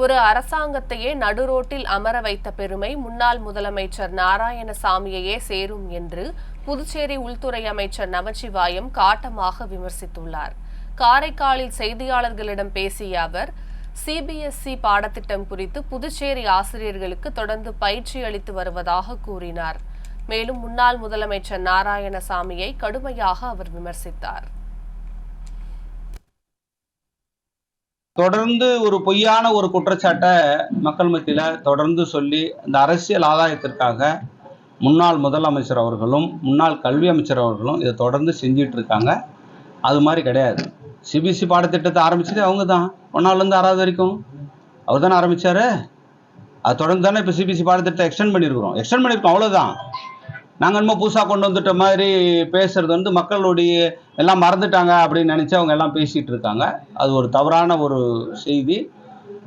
ஒரு அரசாங்கத்தையே நடுரோட்டில் அமர வைத்த பெருமை முன்னாள் முதலமைச்சர் நாராயணசாமியையே சேரும் என்று புதுச்சேரி உள்துறை அமைச்சர் நமச்சிவாயம் காட்டமாக விமர்சித்துள்ளார். காரைக்காலில் செய்தியாளர்களிடம் பேசிய அவர் சிபிஎஸ்இ பாடத்திட்டம் குறித்து புதுச்சேரி ஆசிரியர்களுக்கு தொடர்ந்து பயிற்சி அளித்து வருவதாக கூறினார். மேலும் முன்னாள் முதலமைச்சர் நாராயணசாமியை கடுமையாக அவர் விமர்சித்தார். தொடர்ந்து ஒரு பொய்யான ஒரு குற்றச்சாட்டை மக்கள் மத்தியில் தொடர்ந்து சொல்லி அந்த அரசியல் ஆதாயத்திற்காக முன்னாள் முதலமைச்சர் அவர்களும் முன்னாள் கல்வி அமைச்சர் அவர்களும் இதை தொடர்ந்து செஞ்சிட்டு இருக்காங்க. அது மாதிரி கிடையாது. சிபிஎஸ்சி பாடத்திட்டத்தை ஆரம்பிச்சது அவங்க தான் ஒன்றாலேருந்து ஆறாவது வரைக்கும். அவர் தானே ஆரம்பித்தார் அது தொடர்ந்து தானே இப்போ சிபிஎஸ்சி பாடத்திட்டத்தை எக்ஸ்டெண்ட் பண்ணியிருக்கிறோம் எக்ஸ்டெண்ட் பண்ணியிருக்கோம் அவ்வளோதான் நாங்கள் என்னமோ புதுசாக கொண்டு வந்துட்ட மாதிரி பேசுறது வந்து மக்களுடைய எல்லாம் மறந்துட்டாங்க அப்படின்னு நினச்சி அவங்க எல்லாம் பேசிகிட்டு இருக்காங்க. அது ஒரு தவறான ஒரு செய்தி.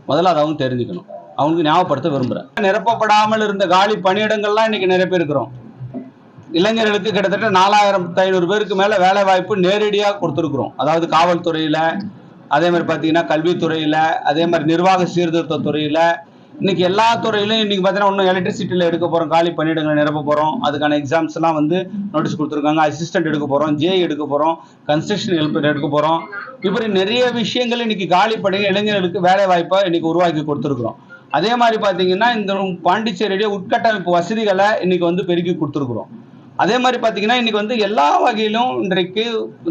முதல்ல அதை அவங்க தெரிஞ்சுக்கணும். அவங்களுக்கு ஞாபகப்படுத்த விரும்புகிறேன் நிரப்பப்படாமல் இருந்த காலி பணியிடங்கள்லாம் இன்னைக்கு நிரப்பியிருக்கிறோம் இளைஞர்களுக்கு கிட்டத்தட்ட நாலாயிரத்து ஐநூறு பேருக்கு மேலே வேலை வாய்ப்பு நேரடியாக கொடுத்துருக்குறோம். அதாவது காவல்துறையில் அதே மாதிரி பார்த்தீங்கன்னா கல்வித்துறையில் அதே மாதிரி நிர்வாக சீர்திருத்த துறையில் இன்னைக்கு எல்லா துறையிலும் இன்னைக்கு பார்த்தீங்கன்னா இன்னும் எலக்ட்ரிசிட்டியில் எடுக்க போகிறோம் காலி பணியிடங்களை நிரப்ப போகிறோம் அதுக்கான எக்ஸாம்ஸ்லாம் வந்து நோட்டீஸ் கொடுத்துருக்காங்க. அசிஸ்டன்ட் எடுக்க போகிறோம் ஜே எடுக்க போகிறோம் கன்ஸ்ட்ரக்ஷன் ஹெல்ப் எடுக்க போகிறோம் இப்படி நிறைய விஷயங்கள் இன்னைக்கு காலி பணி இளைஞர்களுக்கு வேலை வாய்ப்பை இன்னைக்கு உருவாக்கி கொடுத்துருக்குறோம். அதே மாதிரி பார்த்தீங்கன்னா இந்த பாண்டிச்சேரியுடைய உட்கட்டமைப்பு வசதிகளை இன்னைக்கு வந்து பெருக்கி கொடுத்துருக்குறோம். அதே மாதிரி பார்த்தீங்கன்னா இன்னைக்கு வந்து எல்லா வகையிலும் இன்றைக்கு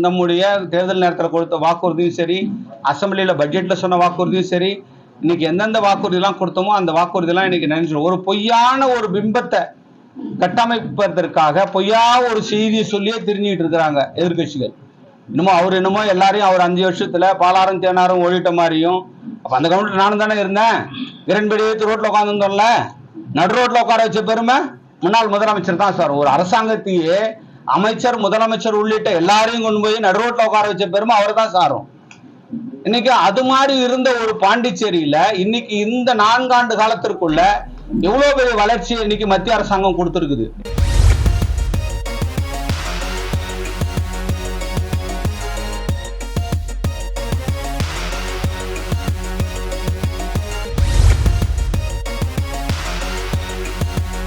நம்முடைய தேர்தல் நேரத்தில் கொடுத்த வாக்குறுதியும் சரி அசம்பிளியில் பட்ஜெட்டில் சொன்ன வாக்குறுதியும் சரி இன்னைக்கு எந்தெந்த வாக்குறுதிலாம் கொடுத்தோமோ அந்த வாக்குறுதிலாம் இன்னைக்கு நினைச்சிடும் ஒரு பொய்யான ஒரு பிம்பத்தை கட்டமைப்பதற்காக பொய்யா ஒரு செய்தியை சொல்லியே தெரிஞ்சுக்கிட்டு இருக்கிறாங்க எதிர்கட்சிகள் இன்னமும் அவர் என்னமோ எல்லாரையும் அவர் அஞ்சு வருஷத்துல பாலாரும் தேனாரும் ஓடிட்ட மாதிரியும் அப்ப அந்த கவுண்டர் நானும் தானே இருந்தேன். இரண்படி எடுத்து ரோட்ல உட்காந்துருந்தோம்ல நடு ரோட்ல உட்கார வச்ச பெருமை முன்னாள் முதலமைச்சர் தான் சார். ஒரு அரசாங்கத்தையே அமைச்சர் முதலமைச்சர் உள்ளிட்ட எல்லாரையும் கொண்டு போய் நடு ரோட்ல உட்கார வச்ச பெருமை அவர் தான் சாரும். இன்னைக்கு அது மாதிரி இருந்த ஒரு பாண்டிச்சேரியில இன்னைக்கு இந்த நான்காண்டு காலத்திற்குள்ள எவ்வளவு பெரிய வளர்ச்சி இன்னைக்கு மத்திய அரசாங்கம் கொடுத்திருக்குது?